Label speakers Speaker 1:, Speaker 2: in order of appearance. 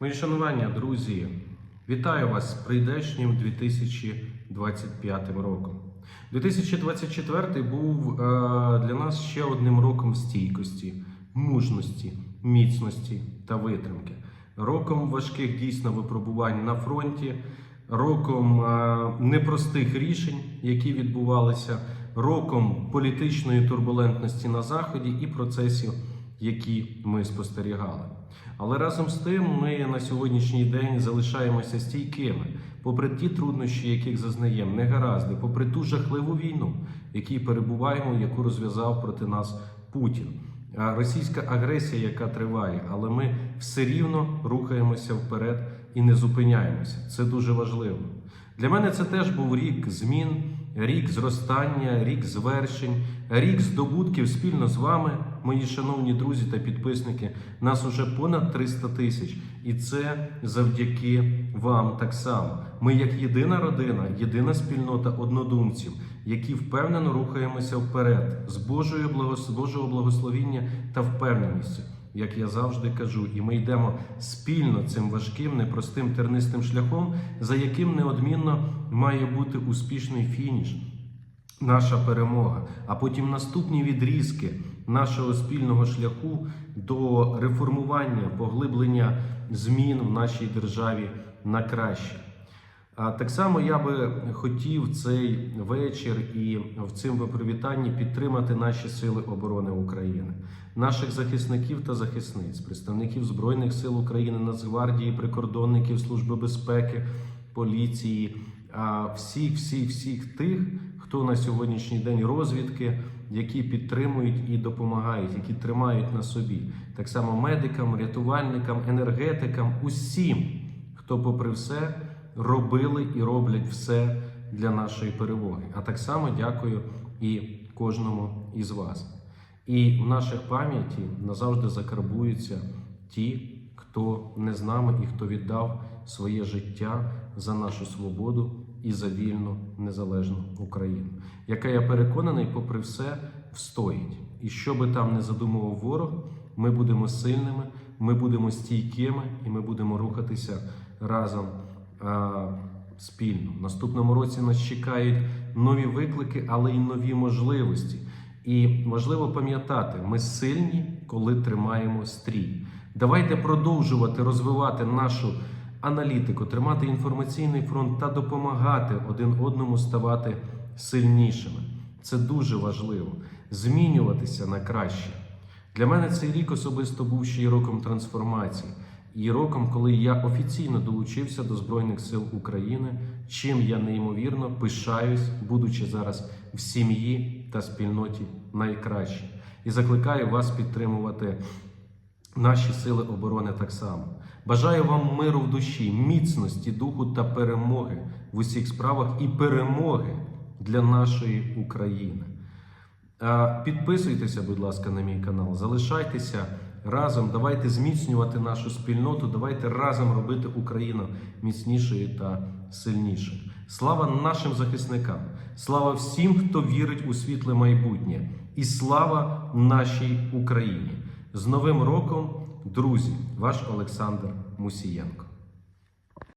Speaker 1: Мої шанування, друзі, вітаю вас з прийдешнім 2025 роком. 2024 був е, для нас ще одним роком стійкості, мужності, міцності та витримки. Роком важких дійсно випробувань на фронті, роком е, непростих рішень, які відбувалися, роком політичної турбулентності на заході і процесів, які ми спостерігали. Але разом з тим ми на сьогоднішній день залишаємося стійкими, попри ті труднощі, яких зазнаємо, негаразди, попри ту жахливу війну, якій перебуваємо, яку розв'язав проти нас Путін. Російська агресія, яка триває, але ми все рівно рухаємося вперед і не зупиняємося. Це дуже важливо. Для мене це теж був рік змін, рік зростання, рік звершень, рік здобутків спільно з вами, мої шановні друзі та підписники. Нас уже понад 300 тисяч, і це завдяки вам так само. Ми, як єдина родина, єдина спільнота однодумців, які впевнено рухаємося вперед з Божою благос... Благословіння та впевненістю. Як я завжди кажу, і ми йдемо спільно цим важким, непростим тернистим шляхом, за яким неодмінно має бути успішний фініш, наша перемога, а потім наступні відрізки нашого спільного шляху до реформування, поглиблення змін в нашій державі на краще. Так само я би хотів цей вечір і в цьому привітанні підтримати наші сили оборони України, наших захисників та захисниць, представників Збройних сил України, Нацгвардії, прикордонників, Служби безпеки, поліції, всіх, всіх, всіх тих, хто на сьогоднішній день розвідки, які підтримують і допомагають, які тримають на собі, так само медикам, рятувальникам, енергетикам, усім, хто, попри все робили і роблять все для нашої перемоги. А так само дякую і кожному із вас. І в наших пам'яті назавжди закарбуються ті, хто не з нами і хто віддав своє життя за нашу свободу і за вільну незалежну Україну, яка я переконаний, попри все, встоїть. І що би там не задумував ворог, ми будемо сильними, ми будемо стійкими і ми будемо рухатися разом спільно. В наступному році нас чекають нові виклики, але й нові можливості. І важливо пам'ятати, ми сильні, коли тримаємо стрій. Давайте продовжувати розвивати нашу аналітику, тримати інформаційний фронт та допомагати один одному ставати сильнішими. Це дуже важливо. Змінюватися на краще. Для мене цей рік особисто був ще й роком трансформації і роком, коли я офіційно долучився до Збройних сил України, чим я неймовірно пишаюсь, будучи зараз в сім'ї та спільноті найкраще. І закликаю вас підтримувати наші сили оборони так само. Бажаю вам миру в душі, міцності духу та перемоги в усіх справах і перемоги для нашої України. Підписуйтеся, будь ласка, на мій канал, залишайтеся разом, давайте зміцнювати нашу спільноту, давайте разом робити Україну міцнішою та сильнішою. Слава нашим захисникам, слава всім, хто вірить у світле майбутнє, і слава нашій Україні. З Новим роком, друзі, ваш Олександр Мусієнко.